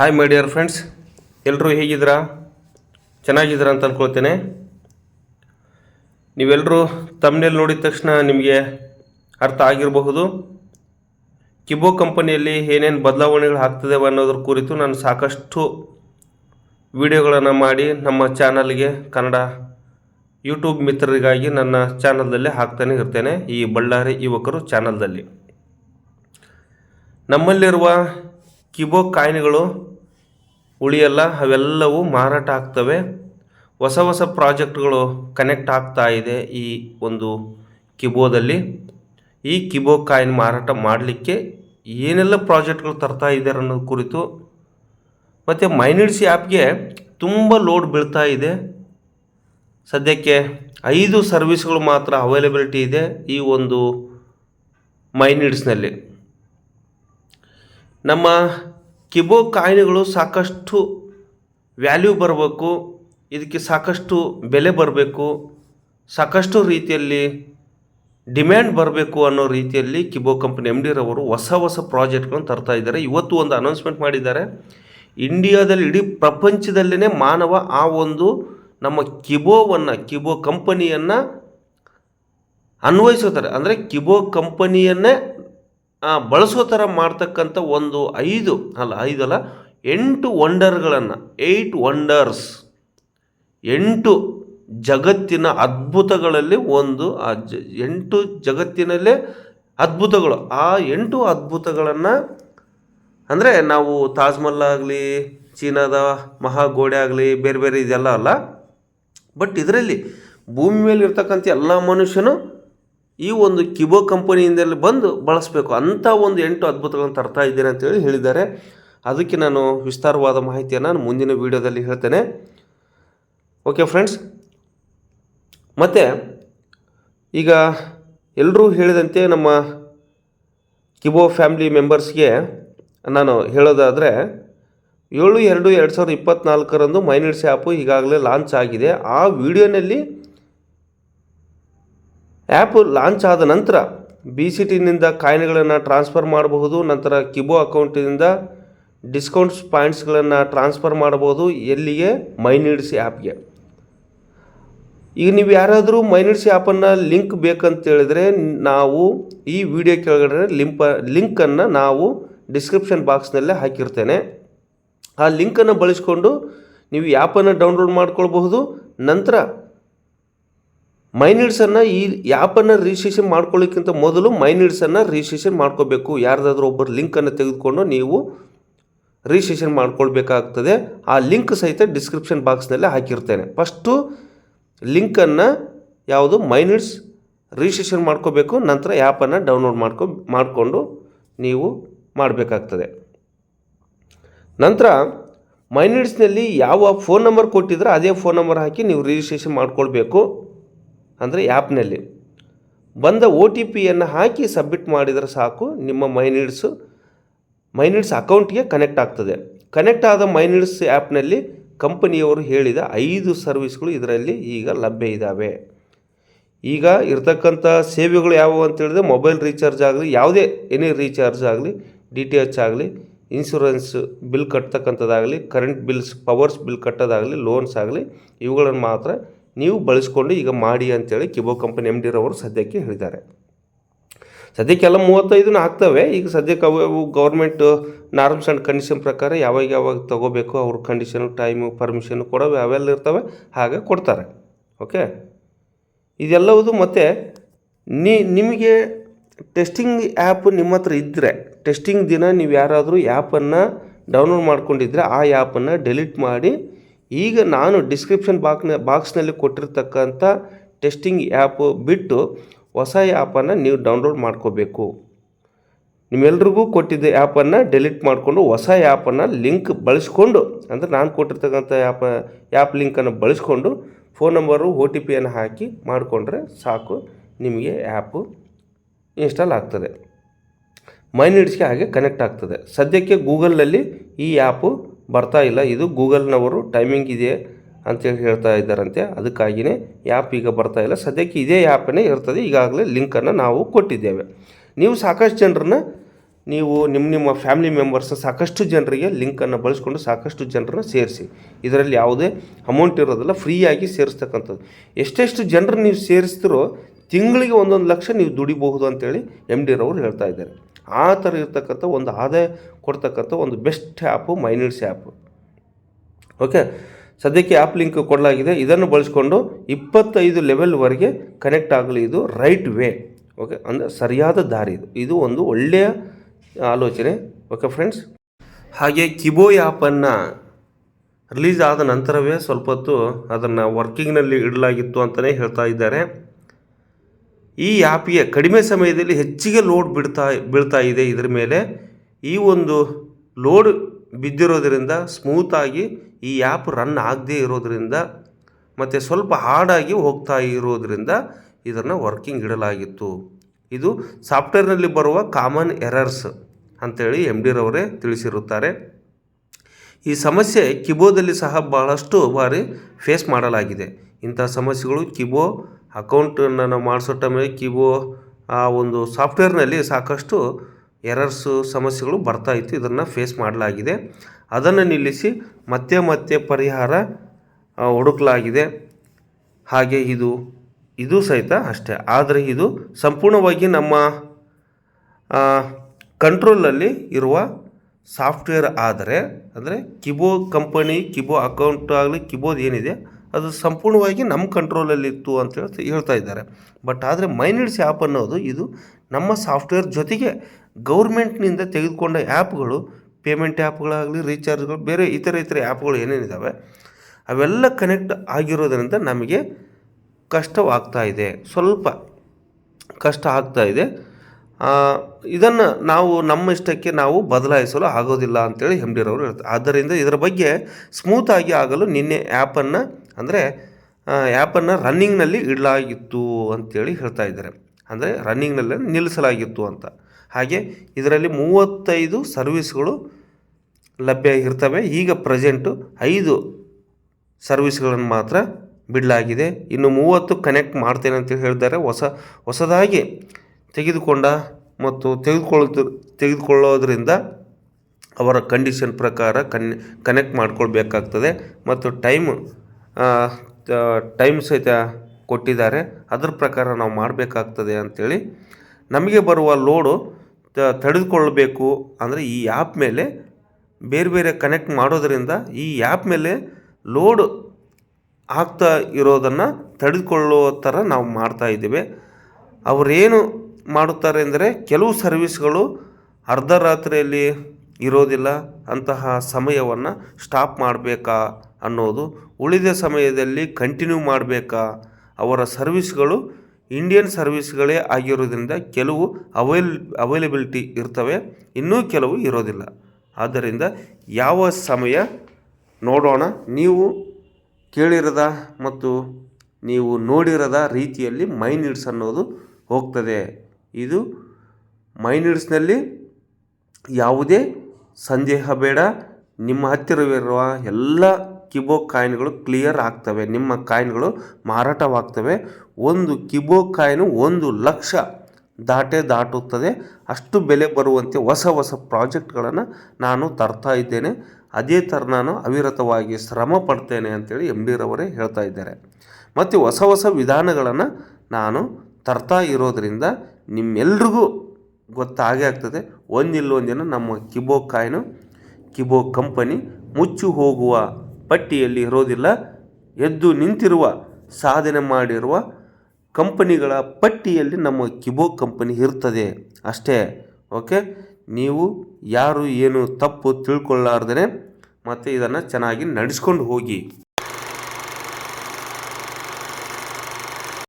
Hi my dear friends ಎಲ್ಲರೂ ಹೇಗಿದ್ದೀರಾ? ಚೆನ್ನಾಗಿದ್ದೀರಾ ಅಂತ ಅಂದ್ಕೊಳ್ತೇನೆ ನೀವೆಲ್ಲರೂ ತಮ್ಮನೇಲಿ ನೋಡಿದ ತಕ್ಷಣ ನಿಮಗೆ ಅರ್ಥ ಆಗಿರಬಹುದು. ಕಿಬೋ ಕಂಪನಿಯಲ್ಲಿ ಏನೇನು ಬದಲಾವಣೆಗಳು ಆಗ್ತದೆ ಅನ್ನೋದ್ರ ಕುರಿತು ನಾನು ಸಾಕಷ್ಟು ವಿಡಿಯೋಗಳನ್ನು ಮಾಡಿ ನಮ್ಮ ಚಾನಲ್ಗೆ ಕನ್ನಡ ಯೂಟ್ಯೂಬ್ ಮಿತ್ರರಿಗಾಗಿ ನನ್ನ ಚಾನಲ್ದಲ್ಲೇ ಹಾಕ್ತಾನೆ ಇರ್ತೇನೆ, ಈ ಬಳ್ಳಾರಿ ಯುವಕರು ಚಾನಲ್ದಲ್ಲಿ. ನಮ್ಮಲ್ಲಿರುವ ಕಿಬೋ ಕಾಯಿನ್ಗಳು ಉಳಿಯಲ್ಲ, ಅವೆಲ್ಲವೂ ಮಾರಾಟ ಆಗ್ತವೆ. ಹೊಸ ಹೊಸ ಪ್ರಾಜೆಕ್ಟ್ಗಳು ಕನೆಕ್ಟ್ ಆಗ್ತಾ ಇದೆ ಈ ಒಂದು ಕಿಬೋದಲ್ಲಿ. ಈ ಕಿಬೋ ಕಾಯಿನ್ ಮಾರಾಟ ಮಾಡಲಿಕ್ಕೆ ಏನೆಲ್ಲ ಪ್ರಾಜೆಕ್ಟ್ಗಳು ತರ್ತಾ ಇದ್ದಾರೆ ಅನ್ನೋದು ಕುರಿತು. ಮತ್ತು ಮೈನಿಡ್ಸ್ ಆ್ಯಪ್ಗೆ ತುಂಬ ಲೋಡ್ ಬೀಳ್ತಾ ಇದೆ. ಸದ್ಯಕ್ಕೆ ಐದು ಸರ್ವಿಸ್ಗಳು ಮಾತ್ರ ಅವೈಲೆಬಿಲಿಟಿ ಇದೆ ಈ ಒಂದು ಮೈನಿಡ್ಸ್ನಲ್ಲಿ. ನಮ್ಮ ಕಿಬೋ ಕಾಯಿನ್ಗಳು ಸಾಕಷ್ಟು ವ್ಯಾಲ್ಯೂ ಬರಬೇಕು, ಇದಕ್ಕೆ ಸಾಕಷ್ಟು ಬೆಲೆ ಬರಬೇಕು, ಸಾಕಷ್ಟು ರೀತಿಯಲ್ಲಿ ಡಿಮ್ಯಾಂಡ್ ಬರಬೇಕು ಅನ್ನೋ ರೀತಿಯಲ್ಲಿ ಕಿಬೋ ಕಂಪನಿ ಎಂ ಡಿ ರವರು ಹೊಸ ಹೊಸ ಪ್ರಾಜೆಕ್ಟ್ಗಳನ್ನು ತರ್ತಾ ಇದ್ದಾರೆ. ಇವತ್ತು ಒಂದು ಅನೌನ್ಸ್ಮೆಂಟ್ ಮಾಡಿದ್ದಾರೆ. ಇಂಡಿಯಾದಲ್ಲಿ ಇಡೀ ಪ್ರಪಂಚದಲ್ಲೇ ಮಾನವ ಆ ಒಂದು ನಮ್ಮ ಕಿಬೋವನ್ನು, ಕಿಬೋ ಕಂಪನಿಯನ್ನು ಅನ್ವಯಿಸುತ್ತಾರೆ. ಅಂದರೆ ಕಿಬೋ ಕಂಪನಿಯನ್ನೇ ಬಳಸೋ ಥರ ಮಾಡ್ತಕ್ಕಂಥ ಒಂದು ಐದು, ಅಲ್ಲ ಐದಲ್ಲ ಎಂಟು ವಂಡರ್ಗಳನ್ನು ಏಯ್ಟ್ ವಂಡರ್ಸ್ ಎಂಟು ಜಗತ್ತಿನ ಅದ್ಭುತಗಳಲ್ಲಿ ಒಂದು, ಆ, ಜ, ಎಂಟು ಜಗತ್ತಿನಲ್ಲೇ ಅದ್ಭುತಗಳು. ಆ ಎಂಟು ಅದ್ಭುತಗಳನ್ನು, ಅಂದರೆ ನಾವು ತಾಜ್ಮಹಲ್ ಆಗಲಿ, ಚೀನಾದ ಮಹಾಗೋಡೆ ಆಗಲಿ, ಬೇರೆ ಬೇರೆ ಇದೆಲ್ಲ ಅಲ್ಲ, ಬಟ್ ಇದರಲ್ಲಿ ಭೂಮಿ ಮೇಲೆ ಇರ್ತಕ್ಕಂಥ ಎಲ್ಲ ಮನುಷ್ಯನು ಈ ಒಂದು ಕಿಬೋ ಕಂಪನಿಯಿಂದಲೇ ಬಂದು ಬಳಸಬೇಕು. ಅಂಥ ಒಂದು ಎಂಟು ಅದ್ಭುತಗಳನ್ನು ತರ್ತಾ ಇದ್ದೇನೆ ಅಂತೇಳಿ ಹೇಳಿದ್ದಾರೆ. ಅದಕ್ಕೆ ನಾನು ವಿಸ್ತಾರವಾದ ಮಾಹಿತಿಯನ್ನು ನಾನು ಮುಂದಿನ ವೀಡಿಯೋದಲ್ಲಿ ಹೇಳ್ತೇನೆ. ಓಕೆ ಫ್ರೆಂಡ್ಸ್ ಮತ್ತು, ಈಗ ಎಲ್ಲರೂ ಹೇಳಿದಂತೆ ನಮ್ಮ ಕಿಬೋ ಫ್ಯಾಮಿಲಿ ಮೆಂಬರ್ಸ್ಗೆ ನಾನು ಹೇಳೋದಾದರೆ, ಏಳು ಎರಡು ಎರಡು ಸಾವಿರದ ಇಪ್ಪತ್ತ್ನಾಲ್ಕರಂದು ಮೈನಿಡ್ಸ್ ಆ್ಯಪು ಈಗಾಗಲೇ ಲಾಂಚ್ ಆಗಿದೆ. ಆ ವಿಡಿಯೋನಲ್ಲಿ ಆ್ಯಪ್ ಲಾಂಚ್ ಆದ ನಂತರ ಬಿ ಸಿ ಟಿನಿಂದ ಕಾಯಿನ್ಗಳನ್ನು ಟ್ರಾನ್ಸ್ಫರ್ ಮಾಡಬಹುದು, ನಂತರ ಕಿಬೋ ಅಕೌಂಟಿನಿಂದ ಡಿಸ್ಕೌಂಟ್ಸ್ ಪಾಯಿಂಟ್ಸ್ಗಳನ್ನು ಟ್ರಾನ್ಸ್ಫರ್ ಮಾಡಬಹುದು ಎಲ್ಲಿಗೆ? ಮೈನಿಡ್ಸಿ ಆ್ಯಪ್ಗೆ. ಈಗ ನೀವು ಯಾರಾದರೂ ಮೈನಿಡ್ಸಿ ಆ್ಯಪನ್ನು ಲಿಂಕ್ ಬೇಕಂತೇಳಿದರೆ ನಾವು ಈ ವಿಡಿಯೋ ಕೆಳಗಡೆ ಲಿಂಪ, ಲಿಂಕನ್ನು ನಾವು ಡಿಸ್ಕ್ರಿಪ್ಷನ್ ಬಾಕ್ಸ್ನಲ್ಲೇ ಹಾಕಿರ್ತೇನೆ. ಆ ಲಿಂಕನ್ನು ಬಳಸ್ಕೊಂಡು ನೀವು ಆ್ಯಪನ್ನು ಡೌನ್ಲೋಡ್ ಮಾಡ್ಕೊಳ್ಬಹುದು. ನಂತರ ಮೈನಿಡ್ಸನ್ನು ಈ ಆ್ಯಪನ್ನು ರಿಜಿಸ್ಟ್ರೇಷನ್ ಮಾಡ್ಕೊಳ್ಳೋಕ್ಕಿಂತ ಮೊದಲು ಮೈನಿಡ್ಸನ್ನು ರಿಜಿಸ್ಟ್ರೇಷನ್ ಮಾಡ್ಕೋಬೇಕು. ಯಾರ್ದಾದ್ರೂ ಒಬ್ಬರು ಲಿಂಕನ್ನು ತೆಗೆದುಕೊಂಡು ನೀವು ರಿಜಿಸ್ಟ್ರೇಷನ್ ಮಾಡ್ಕೊಳ್ಬೇಕಾಗ್ತದೆ. ಆ ಲಿಂಕ್ ಸಹಿತ ಡಿಸ್ಕ್ರಿಪ್ಷನ್ ಬಾಕ್ಸ್ನಲ್ಲೇ ಹಾಕಿರ್ತೇನೆ. ಫಸ್ಟು ಲಿಂಕನ್ನು ಯಾವುದು? ಮೈನಿಡ್ಸ್ ರಿಜಿಸ್ಟ್ರೇಷನ್ ಮಾಡ್ಕೋಬೇಕು. ನಂತರ ಆ್ಯಪನ್ನು ಡೌನ್ಲೋಡ್ ಮಾಡ್ಕೊ, ಮಾಡಿಕೊಂಡು ನೀವು ಮಾಡಬೇಕಾಗ್ತದೆ. ನಂತರ ಮೈನಿಡ್ಸ್ನಲ್ಲಿ ಯಾವ ಫೋನ್ ನಂಬರ್ ಕೊಟ್ಟಿದ್ರೆ ಅದೇ ಫೋನ್ ನಂಬರ್ ಹಾಕಿ ನೀವು ರಿಜಿಸ್ಟ್ರೇಷನ್ ಮಾಡ್ಕೊಳ್ಬೇಕು. ಅಂದರೆ ಆ್ಯಪ್ನಲ್ಲಿ. ಬಂದ ಓ ಟಿ ಪಿಯನ್ನು ಹಾಕಿ ಸಬ್ಮಿಟ್ ಮಾಡಿದರೆ ಸಾಕು, ನಿಮ್ಮ ಮೈನಿಡ್ಸು, ಮೈನಿಡ್ಸ್ ಅಕೌಂಟ್ಗೆ ಕನೆಕ್ಟ್ ಆಗ್ತದೆ. ಕನೆಕ್ಟ್ ಆದ ಮೈನಿಡ್ಸ್ ಆ್ಯಪ್ನಲ್ಲಿ ಕಂಪನಿಯವರು ಹೇಳಿದ ಐದು ಸರ್ವಿಸ್ಗಳು ಇದರಲ್ಲಿ ಈಗ ಲಭ್ಯ ಇದ್ದಾವೆ ಈಗ ಇರ್ತಕ್ಕಂಥ ಸೇವೆಗಳು ಯಾವುವು ಅಂತೇಳಿದ್ರೆ ಮೊಬೈಲ್ ರೀಚಾರ್ಜ್ ಆಗಲಿ, ಯಾವುದೇ ಎನಿ ರೀಚಾರ್ಜ್ ಆಗಲಿ, ಡಿ ಟಿ ಎಚ್ ಆಗಲಿ, ಇನ್ಶೂರೆನ್ಸ್ ಬಿಲ್ ಕಟ್ತಕ್ಕಂಥದ್ದಾಗಲಿ, ಕರೆಂಟ್ ಬಿಲ್ಸ್, ಪವರ್ಸ್ ಬಿಲ್ ಕಟ್ಟೋದಾಗಲಿ, ಲೋನ್ಸ್ ಆಗಲಿ, ಇವುಗಳನ್ನು ಮಾತ್ರ ನೀವು ಬಳಸ್ಕೊಂಡು ಈಗ ಮಾಡಿ ಅಂತೇಳಿ ಕಿಬೋ ಕಂಪನಿ ಎಂ ಡಿರವರು ಸದ್ಯಕ್ಕೆ ಹೇಳಿದ್ದಾರೆ. ಸದ್ಯಕ್ಕೆಲ್ಲ ಮೂವತ್ತೈದನ್ನ ಆಗ್ತವೆ. ಈಗ ಸದ್ಯಕ್ಕೆ ಅವು ಗೌರ್ಮೆಂಟ್ ನಾರ್ಮ್ಸ್ ಆ್ಯಂಡ್ ಕಂಡೀಷನ್ ಪ್ರಕಾರ ಯಾವಾಗ ಯಾವಾಗ ತಗೋಬೇಕು, ಅವ್ರ ಕಂಡೀಷನು ಟೈಮು ಪರ್ಮಿಷನ್ ಕೊಡೋವೆ, ಅವೆಲ್ಲ ಇರ್ತವೆ. ಹಾಗೆ ಕೊಡ್ತಾರೆ. ಓಕೆ ಇದೆಲ್ಲವುದು ಮತ್ತು ನಿಮಗೆ ಟೆಸ್ಟಿಂಗ್ ಆ್ಯಪ್ ನಿಮ್ಮ ಹತ್ರ ಇದ್ದರೆ ಟೆಸ್ಟಿಂಗ್ ದಿನ ನೀವು ಯಾರಾದರೂ ಆ್ಯಪನ್ನು ಡೌನ್ಲೋಡ್ ಮಾಡ್ಕೊಂಡಿದ್ರೆ ಆ ಆ್ಯಪನ್ನು ಡೆಲೀಟ್ ಮಾಡಿ ಈಗ ನಾನು ಡಿಸ್ಕ್ರಿಪ್ಷನ್ ಬಾಕ್ನ ಬಾಕ್ಸ್ನಲ್ಲಿ ಕೊಟ್ಟಿರ್ತಕ್ಕಂಥ ಟೆಸ್ಟಿಂಗ್ ಆ್ಯಪ್ ಬಿಟ್ಟು ಹೊಸ ಆ್ಯಪನ್ನು ನೀವು ಡೌನ್ಲೋಡ್ ಮಾಡ್ಕೋಬೇಕು. ನಿಮ್ಮೆಲ್ರಿಗೂ ಕೊಟ್ಟಿದ್ದ ಆ್ಯಪನ್ನು ಡೆಲೀಟ್ ಮಾಡಿಕೊಂಡು ಹೊಸ ಆ್ಯಪನ್ನು ಲಿಂಕ್ ಬಳಸ್ಕೊಂಡು, ಅಂದರೆ ನಾನು ಕೊಟ್ಟಿರ್ತಕ್ಕಂಥ ಆ್ಯಪ ಆ್ಯಪ್ ಲಿಂಕನ್ನು ಬಳಸ್ಕೊಂಡು ಫೋನ್ ನಂಬರು ಒ ಟಿ ಪಿಯನ್ನು ಹಾಕಿ ಮಾಡಿಕೊಂಡ್ರೆ ಸಾಕು ನಿಮಗೆ ಆ್ಯಪು ಇನ್ಸ್ಟಾಲ್ ಆಗ್ತದೆ. ಮೈನಿಡ್ಸ್ಗೆ ಹಾಗೆ ಕನೆಕ್ಟ್ ಆಗ್ತದೆ. ಸದ್ಯಕ್ಕೆ ಗೂಗಲ್ನಲ್ಲಿ ಈ ಆ್ಯಪು ಬರ್ತಾ ಇಲ್ಲ. ಇದು ಗೂಗಲ್ನವರು ಟೈಮಿಂಗ್ ಇದೆ ಅಂತೇಳಿ ಹೇಳ್ತಾ ಇದ್ದಾರಂತೆ. ಅದಕ್ಕಾಗಿಯೇ ಆ್ಯಪ್ ಈಗ ಬರ್ತಾ ಇಲ್ಲ. ಸದ್ಯಕ್ಕೆ ಇದೇ ಆ್ಯಪನೇ ಇರ್ತದೆ. ಈಗಾಗಲೇ ಲಿಂಕನ್ನು ನಾವು ಕೊಟ್ಟಿದ್ದೇವೆ. ನೀವು ಸಾಕಷ್ಟು ಜನರನ್ನ, ನೀವು ನಿಮ್ಮ ನಿಮ್ಮ ಫ್ಯಾಮಿಲಿ ಮೆಂಬರ್ಸ್ ಸಾಕಷ್ಟು ಜನರಿಗೆ ಲಿಂಕನ್ನು ಬಳಸ್ಕೊಂಡು ಸಾಕಷ್ಟು ಜನರನ್ನ ಸೇರಿಸಿ. ಇದರಲ್ಲಿ ಯಾವುದೇ ಅಮೌಂಟ್ ಇರೋದಿಲ್ಲ. ಫ್ರೀಯಾಗಿ ಸೇರಿಸ್ತಕ್ಕಂಥದ್ದು. ಎಷ್ಟೆಷ್ಟು ಜನರು ನೀವು ಸೇರಿಸ್ತಿರೋ ತಿಂಗಳಿಗೆ ಒಂದೊಂದು ಲಕ್ಷ ನೀವು ದುಡಿಬಹುದು ಅಂತೇಳಿ ಎಂ ಡಿ ರವರು ಹೇಳ್ತಾ ಇದ್ದಾರೆ. ಆ ಥರ ಇರ್ತಕ್ಕಂಥ ಒಂದು ಆದಾಯ ಕೊಡ್ತಕ್ಕಂಥ ಒಂದು best app MyNeeds app. Okay? ಸದ್ಯಕ್ಕೆ ಆ್ಯಪ್ ಲಿಂಕ್ ಕೊಡಲಾಗಿದೆ. ಇದನ್ನು ಬಳಸ್ಕೊಂಡು ಇಪ್ಪತ್ತೈದು ಲೆವೆಲ್ವರೆಗೆ ಕನೆಕ್ಟ್ ಆಗಲಿ ಇದು ರೈಟ್ ವೇ. ಓಕೆ? ಅಂದರೆ ಸರಿಯಾದ ದಾರಿ ಇದು. ಇದು ಒಂದು ಒಳ್ಳೆಯ ಆಲೋಚನೆ. Okay friends? ಹಾಗೆ ಕಿಬೋಯ್ ಆ್ಯಪನ್ನು ರಿಲೀಸ್ ಆದ ನಂತರವೇ ಸ್ವಲ್ಪ ಹೊತ್ತು ಅದನ್ನು ವರ್ಕಿಂಗ್ನಲ್ಲಿ ಇಡಲಾಗಿತ್ತು ಅಂತಲೇ ಹೇಳ್ತಾ ಇದ್ದಾರೆ. ಈ ಆ್ಯಪಿಯ ಕಡಿಮೆ ಸಮಯದಲ್ಲಿ ಹೆಚ್ಚಿಗೆ ಲೋಡ್ ಬಿಡ್ತಾ, ಬೀಳ್ತಾ ಇದೆ. ಇದರ ಮೇಲೆ ಈ ಒಂದು ಲೋಡ್ ಬಿದ್ದಿರೋದರಿಂದ ಸ್ಮೂತಾಗಿ ಈ ಆ್ಯಪ್ ರನ್ ಆಗದೇ ಇರೋದರಿಂದ ಮತ್ತು ಸ್ವಲ್ಪ ಹಾರ್ಡಾಗಿ ಹೋಗ್ತಾ ಇರೋದರಿಂದ ಇದನ್ನು ವರ್ಕಿಂಗ್ ಇಡಲಾಗಿತ್ತು. ಇದು ಸಾಫ್ಟ್ವೇರ್ನಲ್ಲಿ ಬರುವ ಕಾಮನ್ ಎರರ್ಸ್ ಅಂತೇಳಿ ಎಂ ಡಿರವರೇ ತಿಳಿಸಿರುತ್ತಾರೆ. ಈ ಸಮಸ್ಯೆ ಕಿಬೋದಲ್ಲಿ ಸಹ ಬಹಳಷ್ಟು ಬಾರಿ ಫೇಸ್ ಮಾಡಲಾಗಿದೆ. ಇಂಥ ಸಮಸ್ಯೆಗಳು ಕಿಬೋ ಅಕೌಂಟನ್ನು ನಾವು ಮಾಡಿಸೋ ಟೈಮಲ್ಲಿ ಕಿಬೋ ಆ ಒಂದು ಸಾಫ್ಟ್ವೇರ್ನಲ್ಲಿ ಸಾಕಷ್ಟು ಎರರ್ಸು, ಸಮಸ್ಯೆಗಳು ಬರ್ತಾ ಇತ್ತು. ಇದನ್ನು ಫೇಸ್ ಮಾಡಲಾಗಿದೆ. ಅದನ್ನು ನಿಲ್ಲಿಸಿ ಮತ್ತೆ ಮತ್ತೆ ಪರಿಹಾರ ಹುಡುಕಲಾಗಿದೆ. ಹಾಗೆ ಇದು ಇದು ಸಹಿತ ಅಷ್ಟೇ. ಆದರೆ ಇದು ಸಂಪೂರ್ಣವಾಗಿ ನಮ್ಮ ಕಂಟ್ರೋಲಲ್ಲಿ ಇರುವ ಸಾಫ್ಟ್ವೇರ್ ಆದರೆ, ಅಂದರೆ ಕಿಬೋ ಕಂಪನಿ ಕಿಬೋ ಅಕೌಂಟ್ ಆಗಲಿ ಕಿಬೋದ್ ಏನಿದೆ ಅದು ಸಂಪೂರ್ಣವಾಗಿ ನಮ್ಮ ಕಂಟ್ರೋಲಲ್ಲಿತ್ತು ಅಂತ ಹೇಳ್ತಾ ಇದ್ದಾರೆ. ಬಟ್ ಆದರೆ ಮೈನಿಡ್ಸ್ ಆ್ಯಪ್ ಅನ್ನೋದು ಇದು ನಮ್ಮ ಸಾಫ್ಟ್ವೇರ್ ಜೊತೆಗೆ ಗೌರ್ಮೆಂಟ್ನಿಂದ ತೆಗೆದುಕೊಂಡ ಆ್ಯಪ್ಗಳು ಪೇಮೆಂಟ್ ಆ್ಯಪ್ಗಳಾಗಲಿ ರೀಚಾರ್ಜ್ಗಳು ಬೇರೆ ಇತರ ಇತರ ಆ್ಯಪ್ಗಳು ಏನೇನಿದ್ದಾವೆ ಅವೆಲ್ಲ ಕನೆಕ್ಟ್ ಆಗಿರೋದ್ರಿಂದ ನಮಗೆ ಕಷ್ಟವಾಗ್ತಾ ಇದೆ. ಸ್ವಲ್ಪ ಕಷ್ಟ ಆಗ್ತಾ ಇದೆ. ಇದನ್ನು ನಾವು ನಮ್ಮ ಇಷ್ಟಕ್ಕೆ ನಾವು ಬದಲಾಯಿಸಲು ಆಗೋದಿಲ್ಲ ಅಂತೇಳಿ ಎಂ ಡಿರವರು ಹೇಳ್ತಾರೆ. ಆದ್ದರಿಂದ ಇದರ ಬಗ್ಗೆ ಸ್ಮೂತಾಗಿ ಆಗಲು ನಿನ್ನೆ ಆ್ಯಪನ್ನು ಅಂದರೆ ಆ್ಯಪನ್ನು ರನ್ನಿಂಗ್ನಲ್ಲಿ ಇಡಲಾಗಿತ್ತು ಅಂತೇಳಿ ಹೇಳ್ತಾ ಇದ್ದಾರೆ. ಅಂದರೆ ರನ್ನಿಂಗ್ನಲ್ಲಿ ನಿಲ್ಲಿಸಲಾಗಿತ್ತು ಅಂತ. ಹಾಗೆ ಇದರಲ್ಲಿ ಮೂವತ್ತೈದು ಸರ್ವಿಸ್ಗಳು ಲಭ್ಯ ಇರ್ತವೆ. ಈಗ ಪ್ರೆಸೆಂಟು ಐದು ಸರ್ವಿಸ್ಗಳನ್ನು ಮಾತ್ರ ಬಿಡಲಾಗಿದೆ. ಇನ್ನು ಮೂವತ್ತು ಕನೆಕ್ಟ್ ಮಾಡ್ತೇನೆ ಅಂತ ಹೇಳಿದ್ದಾರೆ. ಹೊಸ, ಹೊಸದಾಗಿ ತೆಗೆದುಕೊಂಡ ಮತ್ತು ತೆಗೆದುಕೊಳ್ಳ ತೆಗೆದುಕೊಳ್ಳೋದ್ರಿಂದ ಅವರ ಕಂಡೀಷನ್ ಪ್ರಕಾರ ಕನ್, ಕನೆಕ್ಟ್ ಮಾಡ್ಕೊಳ್ಬೇಕಾಗ್ತದೆ. ಮತ್ತು ಟೈಮ್ ಟೈಮ್ ಸಹಿತ ಕೊಟ್ಟಿದ್ದಾರೆ. ಅದ್ರ ಪ್ರಕಾರ ನಾವು ಮಾಡಬೇಕಾಗ್ತದೆ ಅಂಥೇಳಿ ನಮಗೆ ಬರುವ ಲೋಡು ತಡೆದುಕೊಳ್ಳಬೇಕು ಅಂದರೆ ಈ ಆ್ಯಪ್ ಮೇಲೆ ಬೇರೆ ಬೇರೆ ಕನೆಕ್ಟ್ ಮಾಡೋದರಿಂದ ಈ ಆ್ಯಪ್ ಮೇಲೆ ಲೋಡ್ ಆಗ್ತಾ ಇರೋದನ್ನು ತಡೆದುಕೊಳ್ಳೋ ಥರ ನಾವು ಮಾಡ್ತಾ ಇದ್ದೇವೆ. ಅವರೇನು ಮಾಡುತ್ತಾರೆ ಅಂದರೆ ಕೆಲವು ಸರ್ವಿಸ್ಗಳು ಅರ್ಧ ರಾತ್ರಿಯಲ್ಲಿ ಇರೋದಿಲ್ಲ, ಅಂತಹ ಸಮಯವನ್ನು ಸ್ಟಾಪ್ ಮಾಡಬೇಕಾ ಅನ್ನೋದು ಉಳಿದ ಸಮಯದಲ್ಲಿ ಕಂಟಿನ್ಯೂ ಮಾಡಬೇಕಾ? ಅವರ ಸರ್ವಿಸ್ಗಳು ಇಂಡಿಯನ್ ಸರ್ವಿಸ್ಗಳೇ ಆಗಿರೋದ್ರಿಂದ ಕೆಲವು ಅವೈಲ್ ಅವೈಲಬಿಲಿಟಿ ಇರ್ತವೆ. ಇನ್ನೂ ಕೆಲವು ಇರೋದಿಲ್ಲ. ಆದ್ದರಿಂದ ಯಾವ ಸಮಯ ನೋಡೋಣ. ನೀವು ಕೇಳಿರದ ಮತ್ತು ನೀವು ನೋಡಿರದ ರೀತಿಯಲ್ಲಿ ಮೈನಿಡ್ಸ್ ಅನ್ನೋದು ಹೋಗ್ತದೆ. ಇದು ಮೈನಿಡ್ಸ್ನಲ್ಲಿ ಯಾವುದೇ ಸಂದೇಹ ಬೇಡ. ನಿಮ್ಮ ಹತ್ತಿರವಿರುವ ಎಲ್ಲ ಕಿಬೋ ಕಾಯಿನ್ಗಳು ಕ್ಲಿಯರ್ ಆಗ್ತವೆ. ನಿಮ್ಮ ಕಾಯಿನ್ಗಳು ಮಾರಾಟವಾಗ್ತವೆ. ಒಂದು ಕಿಬೋ ಕಾಯಿನು ಒಂದು ಲಕ್ಷ ದಾಟೇ ದಾಟುತ್ತದೆ. ಅಷ್ಟು ಬೆಲೆ ಬರುವಂತೆ ಹೊಸ ಹೊಸ ಪ್ರಾಜೆಕ್ಟ್ಗಳನ್ನು ನಾನು ತರ್ತಾ ಇದ್ದೇನೆ. ಅದೇ ಥರ ನಾನು ಅವಿರತವಾಗಿ ಶ್ರಮ ಪಡ್ತೇನೆ ಅಂತೇಳಿ ಎಂ ಡಿರವರೇ ಹೇಳ್ತಾ ಇದ್ದಾರೆ. ಮತ್ತು ಹೊಸ ಹೊಸ ವಿಧಾನಗಳನ್ನು ನಾನು ತರ್ತಾ ಇರೋದರಿಂದ ನಿಮ್ಮೆಲ್ರಿಗೂ ಗೊತ್ತಾಗೇ ಆಗ್ತದೆ. ಒಂದಿಲ್ಲ ಒಂದಿನ ನಮ್ಮ ಕಿಬೋ ಕಾಯಿನು, ಕಿಬೋ ಕಂಪನಿ ಮುಚ್ಚಿ ಹೋಗುವ ಪಟ್ಟಿಯಲ್ಲಿ ಇರೋದಿಲ್ಲ. ಎದ್ದು ನಿಂತಿರುವ ಸಾಧನೆ ಮಾಡಿರುವ ಕಂಪನಿಗಳ ಪಟ್ಟಿಯಲ್ಲಿ ನಮ್ಮ ಕಿಬೋ ಕಂಪನಿ ಇರ್ತದೆ. ಅಷ್ಟೇ, ಓಕೆ? ನೀವು ಯಾರು ಏನು ತಪ್ಪು ತಿಳ್ಕೊಳ್ಳಾರ್ದೇ ಮತ್ತು ಇದನ್ನು ಚೆನ್ನಾಗಿ ನಡೆಸ್ಕೊಂಡು ಹೋಗಿ.